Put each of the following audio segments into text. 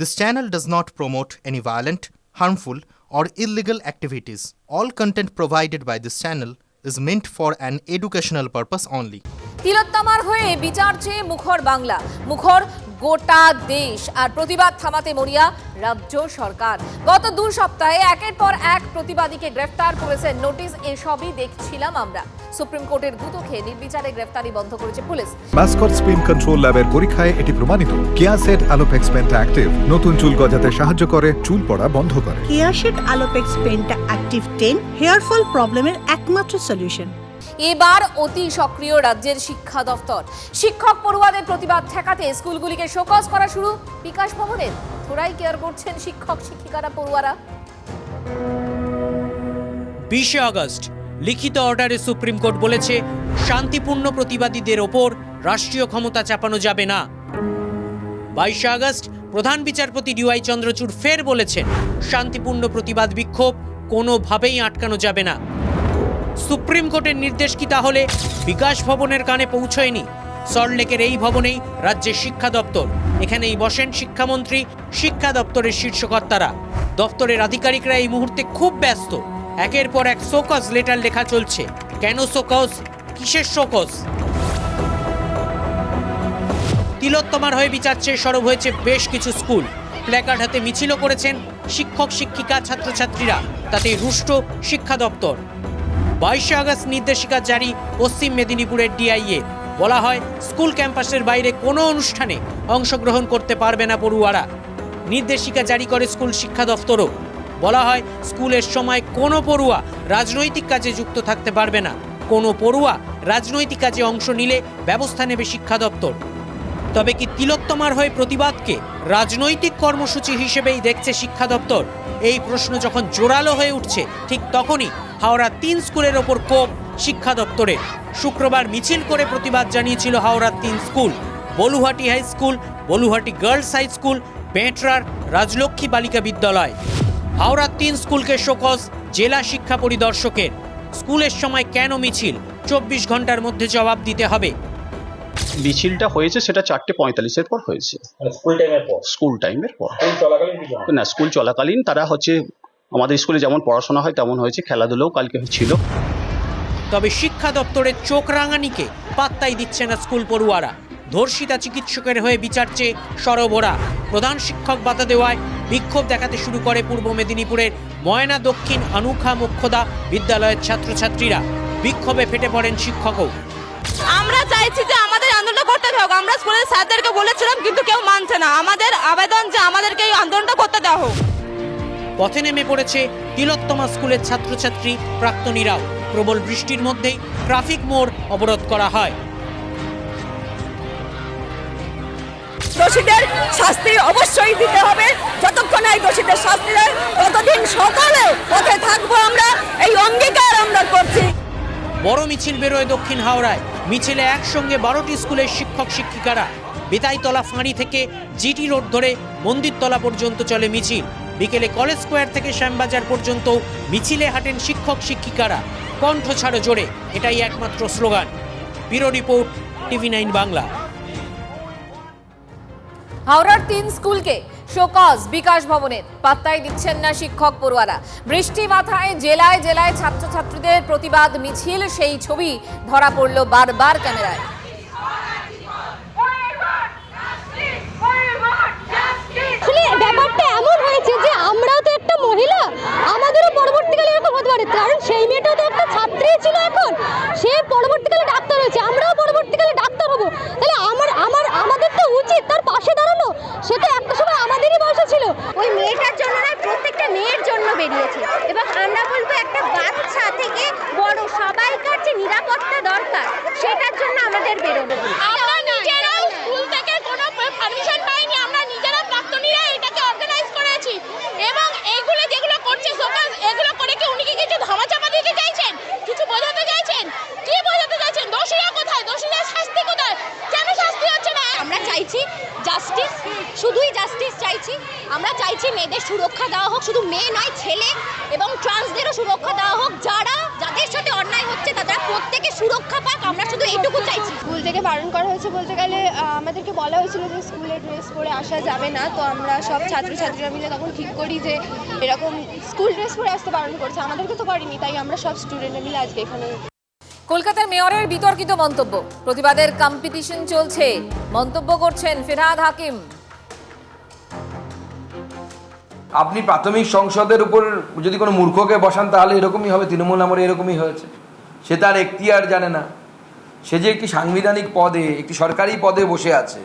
This channel does not promote any violent, harmful, or illegal activities. All content provided by this channel is meant for an educational purpose only. তিলোত্তমার হয়ে বিচার চেয়ে মুখর বাংলা মুখর গোটা দেশ। আর প্রতিবাদ থামাতে মরিয়া রাজ্য সরকার। গত দু সপ্তাহে একের পর এক প্রতিবাদীকে গ্রেফতার করেছে নোটিশ এসবই দেখছিলাম আমরা। সুপ্রিম কোর্টের গুতো খেয়ে নির্বিচারে গ্রেফতারি বন্ধ করেছে পুলিশ। মাস্কট স্পিন কন্ট্রোল ল্যাবের পরীক্ষায় এটি প্রমাণিত। কেয়াসেট আলোপেক্স পেন্ট অ্যাক্টিভ। নতুন চুল গজাতে সাহায্য করে চুল পড়া বন্ধ করে। কেয়ারশেড আলোপেক্স পেনটা অ্যাক্টিভ টেন হেয়ার ফল প্রবলেমের একমাত্র সলিউশন। এবার অতি সক্রিয় রাজ্যের শিক্ষা দফতর। শিক্ষক পড়ুয়াদের প্রতিবাদ ঠেকাতে স্কুলগুলিকে শোকজ করা শুরু। বিকাশ ভবনের থোড়াই কেয়ার করছেন শিক্ষক, শিক্ষিকারা, পড়ুয়ারা। বিশে আগস্ট, লিখিত অর্ডারে সুপ্রিম কোর্ট বলেছে, শান্তিপূর্ণ প্রতিবাদীদের ওপর রাষ্ট্রীয় ক্ষমতা চাপানো যাবে না। বাইশে আগস্ট, প্রধান বিচারপতি ডিওয়াই চন্দ্রচূড় ফের বলেছেন, শান্তিপূর্ণ প্রতিবাদ বিক্ষোভ কোনোভাবেই আটকানো যাবে না। সুপ্রিম কোর্টের নির্দেশ কি তাহলে? বিকাশ ভবনের কানে পৌঁছয়নি। সল্টলেকের এই ভবনেই রাজ্যের শিক্ষা দপ্তর। এখানেই বসেন শিক্ষামন্ত্রী, শিক্ষা দপ্তরের শীর্ষকর্তারা। দপ্তরের আধিকারিকরা এই মুহূর্তে খুব ব্যস্ত। একের পর এক শোকজ লেটার লেখা চলছে। কেন শোকজ? কিসের শোকজ? তিলোত্তমার হয়ে বিচার চেয়ে সরব হয়েছে বেশ কিছু স্কুল। প্ল্যাকার্ড হাতে মিছিলও করেছেন শিক্ষক, শিক্ষিকা, ছাত্রছাত্রীরা। তাতে রুষ্ট শিক্ষা দপ্তর। বাইশে আগস্ট নির্দেশিকা জারি পশ্চিম মেদিনীপুরের ডিআইএ। বলা হয়, স্কুল ক্যাম্পাসের বাইরে কোনো অনুষ্ঠানে অংশগ্রহণ করতে পারবে না পড়ুয়ারা। নির্দেশিকা জারি করে স্কুল শিক্ষা দপ্তরও। বলা হয়, স্কুলের সময় কোনো পড়ুয়া রাজনৈতিক কাজে যুক্ত থাকতে পারবে না। কোনো পড়ুয়া রাজনৈতিক কাজে অংশ নিলে ব্যবস্থা নেবে শিক্ষা দপ্তর। তবে কি তিলোত্তমার হয়ে প্রতিবাদকে রাজনৈতিক কর্মসূচি হিসেবেই দেখছে শিক্ষা দপ্তর? এই প্রশ্ন যখন জোরালো হয়ে উঠছে, ঠিক তখনই হাওড়া তিন স্কুলের ওপর কোপ শিক্ষা দপ্তরের শুক্রবার মিছিল করে প্রতিবাদ জানিয়েছিল হাওড়ার তিন school. Baluhati high school Baluhati girls high school বেঁটরার Rajlakshmi Balika Vidyalaya. হাওড়ার তিন স্কুলকে শোকজ জেলা শিক্ষা পরিদর্শকের। স্কুলের সময় কেন মিছিল? চব্বিশ ঘণ্টার মধ্যে জবাব দিতে হবে। মিছিলটা হয়েছে সেটা চারটে পঁয়তাল্লিশের পর হয়েছে। মানে স্কুল টাইমের পর? স্কুল টাইমের পর। না স্কুল চলাকালীন তারা হচ্ছে আমাদের স্কুলে যেমন পড়াশোনা হয় তেমন হয়েছে। খেলাধুলোও কালকে ছিল তবে শিক্ষা দপ্তরের চোখ রাঙানিকে পাত্তাই দিচ্ছে না স্কুল পড়ুয়ারা। ধর্ষিতা চিকিৎসকের হয়ে বিচার চেয়ে সরবরা প্রধান শিক্ষক বাধা দেওয়ায় বিক্ষোভ দেখাতে শুরু করে পূর্ব মেদিনীপুরের ময়না দক্ষিণ আনুখা মুখ্যদা বিদ্যালয়ের ছাত্রছাত্রীরা। বিক্ষোভে ফেটে পড়েন শিক্ষকও। আমরা চাইছি যে আমাদের আন্দোলন করতে হোক আমরা স্কুলের স্যারদেরকে বলেছিলাম কিন্তু কেউ মানছে না। আমাদের আবেদন যে আমাদেরকে এই আন্দোলনটা করতে দেওয়া হোক। পথে নেমে পড়েছে তিলোত্তমা স্কুলের ছাত্রছাত্রী প্রাক্তনীরাও প্রবল বৃষ্টির মধ্যেই ট্রাফিক মোড় অবরোধ করা হয়। দোষীদের শাস্তি অবশ্যই দিতে হবে। যতক্ষণ এই দোষীদের শাস্তি দেয় ততদিন সকালে পথে থাকব আমরা। এই অঙ্গীকার আমরা করছি। বড় মিছিল বেরোয় দক্ষিণ হাওড়ায়। মিছিলে একসঙ্গে বারোটি স্কুলের শিক্ষক শিক্ষিকারা। বেতাইতলা ফাঁড়ি থেকে জিটি রোড ধরে মন্দিরতলা পর্যন্ত চলে মিছিল। বিকেলে কলেজ স্কোয়ার থেকে শ্যামবাজার পর্যন্ত মিছিলে হাঁটেন শিক্ষক শিক্ষিকারা। কণ্ঠ ছাড়ো জোরে, এটাই একমাত্র slogan. Bureau report, TV nine Bangla. হাওড়ার তিন স্কুলকে শোকজ বিকাশ ভবনের পাত্তাই দিচ্ছেন না শিক্ষক পড়ুয়ারা। বৃষ্টি মাথায় জেলায় জেলায় ছাত্রছাত্রীদের প্রতিবাদ মিছিল, সেই ছবি ধরা পড়ল বারবার ক্যামেরায়। এমন যে আমরাও তো একটা মহিলা, আমাদেরও পরবর্তীকালে এরকম হতে পারে। কারণ সেই মেয়েটাও তো একটা ছাত্রী ছিল এখন। সে পরবর্তীকালে ডাক্তার হয়েছে, আমরাও পরবর্তীকালে ডাক্তার হব। তাহলে আমার আমার, আমাদের তো উচিত তার পাশে দাঁড়ানো। সে তো একটা সময় আমাদেরই বয়সে ছিল। ওই মেয়েটার জন্য নয় প্রত্যেকটা মেয়ের জন্য বেরিয়েছে এবং আমরা বলব একটা বাচ্চা থেকে বড় সবাইকার যে নিরাপত্তা দরকার সেটার জন্য আমাদের বেরোনো আমরা নিজেরাও স্কুল থেকে কোনো পারমিশন পাইনি আমরা নিজেরা প্রাক্তনীরা এটাকে অর্গানাইজ করেছি এবং এইগুলো যেগুলো করছে সকাল এগুলো করে কি উনি কি কিছু ধামাচাপা দিতে চাইছেন কিছু বোঝাতে চাইছেন কি বোঝাতে চাইছেন দোষীরা কোথায় দোষীদের শাস্তি কোথায় কেন শাস্তি হচ্ছে না আমরা চাইছি জাস্টিস শুধুই জাস্টিস চাইছি। আমরা চাইছি মেয়েদের সুরক্ষা দেওয়া হোক, শুধু মেয়ে নয়, ছেলে এবং ট্রান্সদেরও সুরক্ষা দেওয়া হোক। যারা, যাদের সাথে অন্যায় হচ্ছে, তারা প্রত্যেকে সুরক্ষা পাক, আমরা শুধু এইটুকু চাইছি। স্কুল থেকে বারণ করা হয়েছে বলতে গেলে আমাদেরকে বলা হয়েছিল যে স্কুলে ড্রেস পরে আসা যাবে না। তো আমরা সব ছাত্রছাত্রীরা মিলে তখন ঠিক করি যে এরকম স্কুল ড্রেস পরে আসতে বারণ করছে। আমাদেরকে তো করেনি তাই আমরা সব স্টুডেন্টরা মিলে আজকে এখানে কলকাতার মেয়রের বিতর্কিত মন্তব্য। প্রতিবাদের কম্পিটিশন চলছে। মন্তব্য করছেন ফিরহাদ হাকিম। আপনি প্রাথমিক সংসদের উপর যদি কোনো মূর্খকে বসান, তাহলে এরকমই হবে, তৃণমূল আমলে এরকমই হয়েছে। সে তার এখতিয়ার জানে না। সে যে একটি সাংবিধানিক পদে, একটি সরকারি পদে বসে আছে,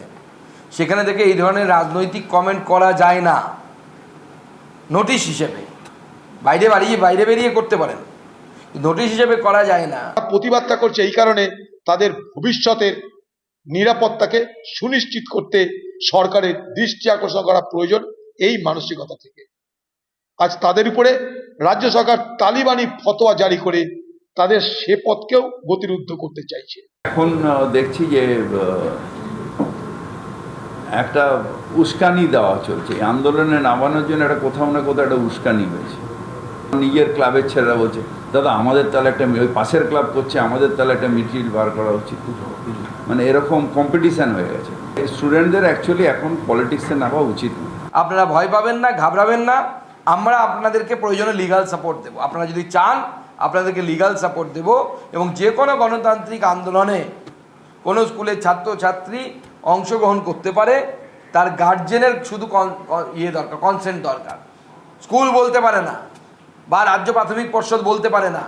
সেখানে থেকে এই ধরনের রাজনৈতিক কমেন্ট করা যায় না। নোটিশ হিসেবে। বাইরে বাড়িয়ে, বাইরে বেরিয়ে করতে পারেন। নোটিশ হিসেবে করা যায় না। প্রতিবাদটা করছে এই কারণে তাদের ভবিষ্যতের নিরাপত্তাকে সুনিশ্চিত করতে সরকারের দৃষ্টি আকর্ষণ করা প্রয়োজন এই মানসিকতা থেকে। আজ তাদের উপরে রাজ্য সরকার তালিবানি ফতোয়া জারি করে তাদের সে পথকেও গতিরুদ্ধ করতে চাইছে। এখন দেখছি যে একটা উস্কানি দেওয়া চলছে। আন্দোলনে নামানোর জন্য একটা কোথাও না কোথাও একটা উস্কানি হয়েছে। নিজের ক্লাবের ছেলেরা বলছে দাদা, আমাদের তাহলে একটা ওই পাশের ক্লাব করছে, আমাদের তাহলে একটা মিছিল বার করা উচিত। মানে এরকম কম্পিটিশান হয়ে গেছে। স্টুডেন্টদের অ্যাকচুয়ালি এখন পলিটিক্সে নামা উচিত আপনারা ভয় পাবেন না, ঘাবড়াবেন না। আমরা আপনাদেরকে প্রয়োজনে লিগাল সাপোর্ট দেবো। আপনারা যদি চান, আপনাদেরকে লিগাল সাপোর্ট দেব এবং যে কোনো গণতান্ত্রিক আন্দোলনে কোনো স্কুলের ছাত্র ছাত্রী অংশগ্রহণ করতে পারে, তার গার্জেনের শুধু ইয়ে দরকার কনসেন্ট দরকার। স্কুল বলতে পারে না। বা রাজ্য প্রাথমিক পর্ষদ বলতে পারে না।